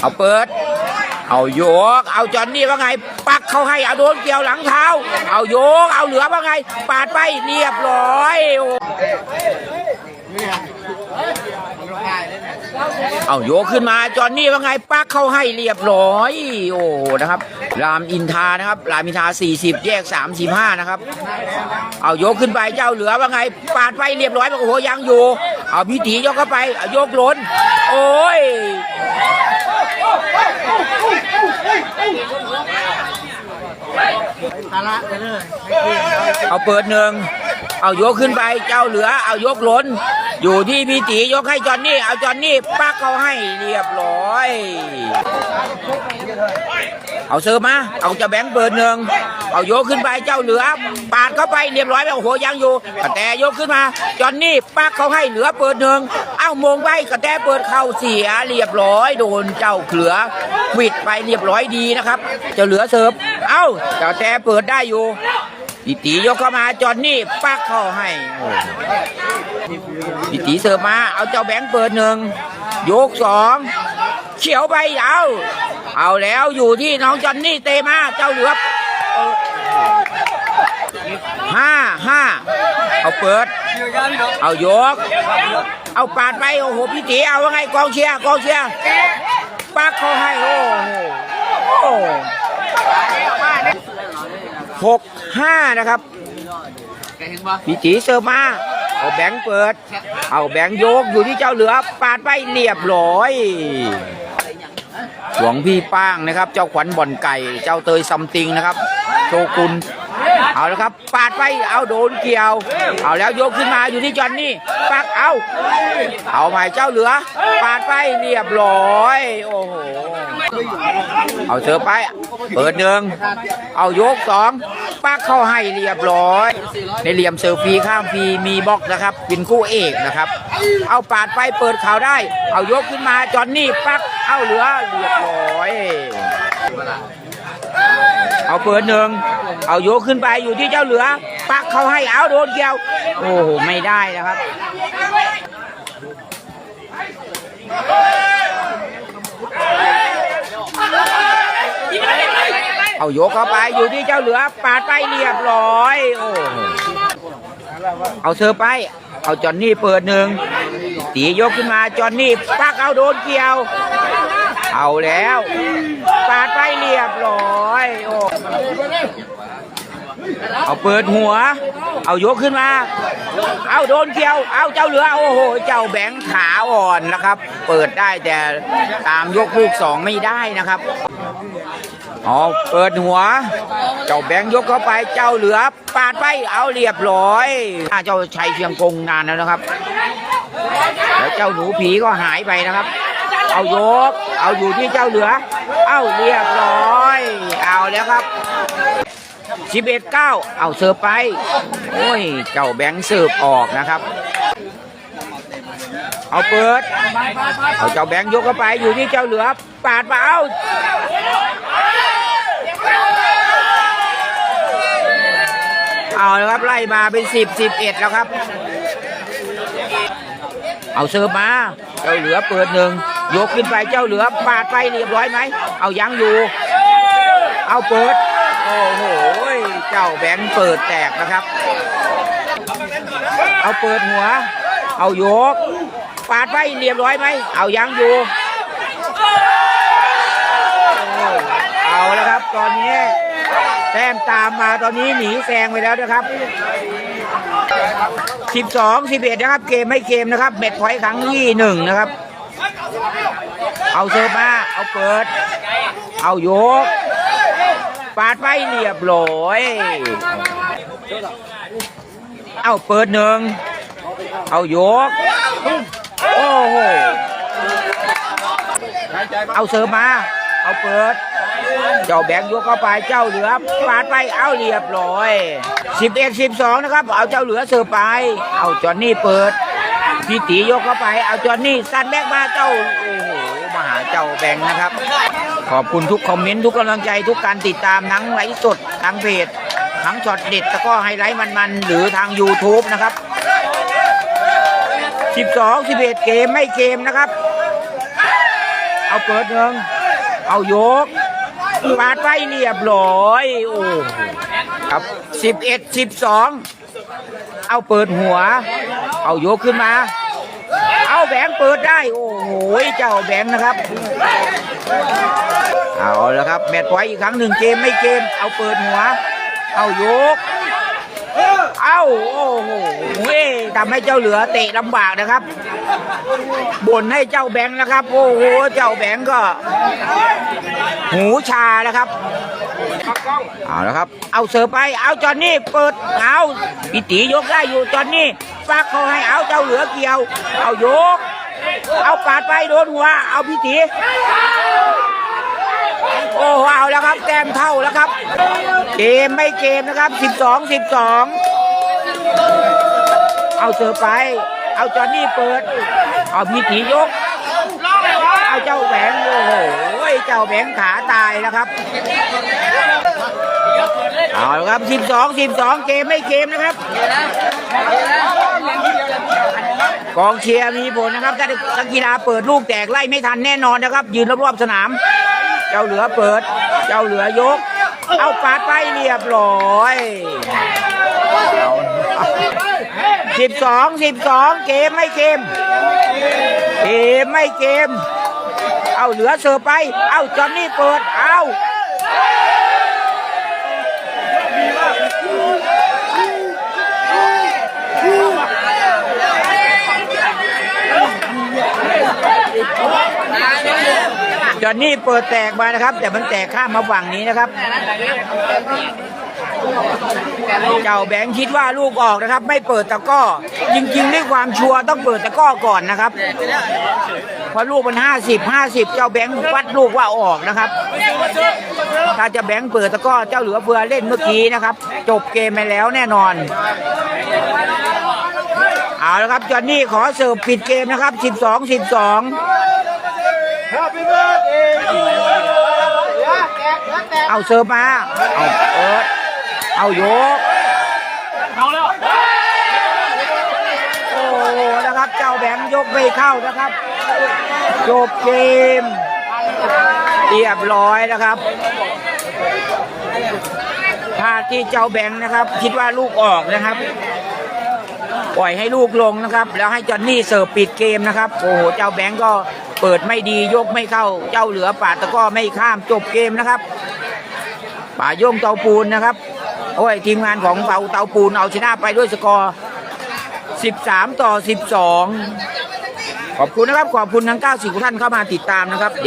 เอาเปิด เอาโยก เอาจอนนี่ว่าไง ปักเขาให้เอาโดนเกี่ยวหลังเท้า เอาโยก เอาเหลือว่าไง ปาดไปเรียบร้อยโอ้ เอาโยกขึ้นมาจอนนี่ว่าไงปักเข้าให้เรียบร้อย โอ้นะครับ รามอินทานะครับ รามอินทา 40 แยก 35 นะครับ เอาโยกขึ้นไปเจ้าเหลือว่าไง ปาดไปเรียบร้อยโอ้โหยังอยู่ เอาพี่ตียกเข้าไปเอาโยกล้น โอ้ยเอาเปิดหนึ่งเอายกขึ้นไปเจ้าเหลือ เอายกล้น อยู่ที่พี่ตียกให้จอนนี่ เอาจอนนี่ปักเขาให้เรียบร้อย เอาเสิร์ฟมา เอาจะแบงค์เปิดหนึ่ง เอายกขึ้นไปเจ้าเหลือ ปาดเข้าไปเรียบร้อยแล้วโอ้โหยังอยู่กระแตยกขึ้นมา จอนนี่ปักเขาให้เหลือเปิดหนึ่ง เอ้ามงไปกระแตเปิดเข้าเสียเรียบร้อย โดนเจ้าเหลือวิดไปเรียบร้อยดีนะครับ เจ้าเหลือเสิร์ฟ เอ้าเจ้าแตเปิดได้อยู่ พี่ตียกเข้ามาจอนนี่ปักเข้าให้โอ้พี่ตีเสิร์ฟมา เอาเจ้าแบงค์เปิดหนึ่งยกสองเขียวไปเอาเอาแล้วอยู่ที่น้องจอนนี่เตะมาเจ้าเหลือเปิดห้าห้าเอาเปิด เอายก เอาปาดไปโอ้โหพี่ตีเอาว่าไงกองเชียร์กองเชียร์ปักเข้าให้โอ้โหโอ้ หกห้านะครับพี่จีเซอร์มาเอาแบงค์เปิด เอาแบงค์โยกอยู่ที่เจ้าเหลือปาดไปเรียบร้อยหลวงพี่ป้างนะครับ เจ้าขวัญบ่อนไก่ เจ้าเตยซัมติงนะครับโชกุนเอาแล้วครับ ปาดไปเอาโดนเกี่ยว เอาแล้วยกขึ้นมาอยู่ที่จอนนี่ปักเอา เอาใหม่เจ้าเหลือ ปาดไปเรียบร้อย โอ้โห เอาเสือไป เปิดหนึ่งเอายกสองปักเข้าให้เรียบร้อย ในเหลี่ยมเซอร์ฟีข้ามฟีมีบล็อกนะครับเป็นคู่เอกนะครับ เอาปาดไปเปิดข่าวได้ เอายกขึ้นมาจอนนี่ปักเอาเหลือเรียบร้อยเอาเปิดหนึ่งเอายกขึ้นไปอยู่ที่เจ้าเหลือ ปักเขาให้เอาโดนเกี่ยว โอ้โห ไม่ได้นะครับ เอายกเข้าไปอยู่ที่เจ้าเหลือปาดไปเรียบร้อยโอ้เอาเซอร์ไป เอาจอนนี่เปิดหนึ่งตียกขึ้นมาจอนนี่ปักเอาโดนเกี่ยว เอาแล้วปาดไปเรียบร้อยโอ้เอาเปิดหัว เอายกขึ้นมา เอาโดนเกี่ยว เอาเจ้าเหลือ โอ้โห เจ้าแบงค์ขาอ่อนนะครับ เปิดได้แต่ตามยกลูกสองไม่ได้นะครับ อ๋อเปิดหัว เจ้าแบงค์ยกเข้าไปเจ้าเหลือปาดไปเอาเรียบร้อยอ่าเจ้าชัยเชียงกงนานแล้วนะครับ แล้วเจ้าหนูผีก็หายไปนะครับ เอายก เอาอยู่ที่เจ้าเหลือ เอาเรียบร้อย เอาแล้วครับสิบเอ็ดเก้าเอาเสิร์ฟไป โอ้ย เจ้าแบงค์เสิร์ฟออกนะครับ เอาเปิด เอาเจ้าแบงค์ยกเข้าไปอยู่ที่เจ้าเหลือ ปาดมาเอา เอาแล้วครับไล่มาเป็นสิบสิบเอ็ดแล้วครับ เอาเสิร์ฟมาเจ้าเหลือเปิดหนึ่งยกขึ้นไปเจ้าเหลือปาดไปเรียบร้อยไหมเอายังอยู่ เอาเปิด โอ้โหเจ้าแบงค์เปิดแตกนะครับ เอาเปิดหัว เอายก ปาดไปเรียบร้อยไหมเอายังอยู่เอาแล้วครับตอนนี้ แต้มตามมาตอนนี้หนีแซงไปแล้วนะครับ 12 11 นะครับ เกมไม่เกมนะครับเม็ดพอยครั้งที่หนึ่งนะครับ เอาเซิร์ฟมาเอาเปิด เอายก ปาดไปเรียบร้อย เอาเปิดหนึ่ง เอายก โอ้โห เอาเสิร์ฟมา เอาเปิด เจ้าแบงค์ยกเข้าไปเจ้าเหลือปาดไปเอาเรียบร้อย 11 12 นะครับ เอาเจ้าเหลือเสิร์ฟไป เอาจอนนี่เปิดพี่ตียกเข้าไปเอาจอนนี่สั้นแบกมาเจ้าโอ้โหมาหาเจ้าแบงค์นะครับ ขอบคุณทุกคอมเมนต์ทุกกำลังใจทุกการติดตามทั้งไลฟ์สดทั้งเพจทั้งช็อตเด็ดแล้วก็ไฮไลท์มันๆ หรือทาง YouTube นะครับ 12 11 เกมไม่เกมนะครับ เอาเอาเปิดหนึ่งเอายก ปาดไปเรียบร้อยโอ้ครับสิบเอ็ดสิบสองเอาเปิดหัว เอายกขึ้นมา เอาแบงเปิดได้ โอ้โหเจ้าแบงนะครับ เอาแล้วครับ แมตช์พอยต์อีกครั้งหนึ่งเกมไม่เกม เอาเปิดหัว เอายก เอาโอ้โหเว้ทำให้เจ้าเหลือเตะลำบากนะครับ บ่นให้เจ้าแบงค์นะครับ โอ้โหเจ้าแบงค์ก็ หูชาแล้วครับเอาล้วครับ เอาเสิร์ฟไป เอาจอนนี่เปิดเอาพี่ตียกได้อยู่จอนนี่ฝากเขาให้เอาเจ้าเหลือเกี่ยว เอายก เอาปาดไปโดนหัว เอาพี่ตีโอ้โหเอาแล้วครับแต้มเท่าแล้วครับ เกมไม่เกมนะครับ 12 12 เอาเสิร์ฟไป เอาจอนนี่เปิด เอาพี่ตียก เอาเจ้าแหวงโอ้โหเจ้าแหวงขาตายแล้วครับ เอาครับ 12 12 เกมไม่เกมนะครับ กองเชียร์มีผลนะครับถ้านักกีฬาเปิดลูกแตกไล่ไม่ทันแน่นอนนะครับ ยืนรอบๆสนาม เจ้าเหลือเปิด เจ้าเหลือยก เอาปาดไปเรียบร้อย สิบสองสิบสองเกมไม่เกมเกมไม่เกม เอาเหลือเสิร์ฟไป เอาจอนนี่เปิด เอาจอนนี่เปิดแตกมานะครับ แต่มันแตกข้ามมาฝั่งนี้นะครับ เจ้าแบงค์คิดว่าลูกออกนะครับ ไม่เปิดตะกร้อ จริงๆด้วยความชัวร์ต้องเปิดตะกร้อก่อนนะครับเพราะลูกมันห้าสิบห้าสิบเจ้าแบงค์วัดลูกว่าออกนะครับ ถ้าจะแบงค์เปิดตะกร้อเจ้าเหลือเฟือเล่นเมื่อกี้นะครับ จบเกมไปแล้วแน่นอนเอาละครับจอนนี่ขอเสิร์ฟปิดเกมนะครับ 12 12 เอาเสิร์ฟมา เอาเปิด เอายกโอ้โหนะครับเจ้าแบงค์ยกไม่เข้านะครับจบเกมเรียบร้อยนะครับพลาดที่เจ้าแบงค์นะครับ คิดว่าลูกออกนะครับ ปล่อยให้ลูกลงนะครับ แล้วให้จอนนี่เสิร์ฟปิดเกมนะครับ โอ้โหเจ้าแบงก์ก็เปิดไม่ดียกไม่เข้า เจ้าเหลือป่าดตะกร้อไม่ข้ามจบเกมนะครับ ป่าโย่งเตาปูนนะครับ โอ้ยทีมงานของเตาเตาปูนเอาชนะไปด้วยสกอร์ 13 ต่อ 12 ขอบคุณนะครับ ขอบคุณทั้ง 90ท่านเข้ามาติดตามนะครับเดี๋ยว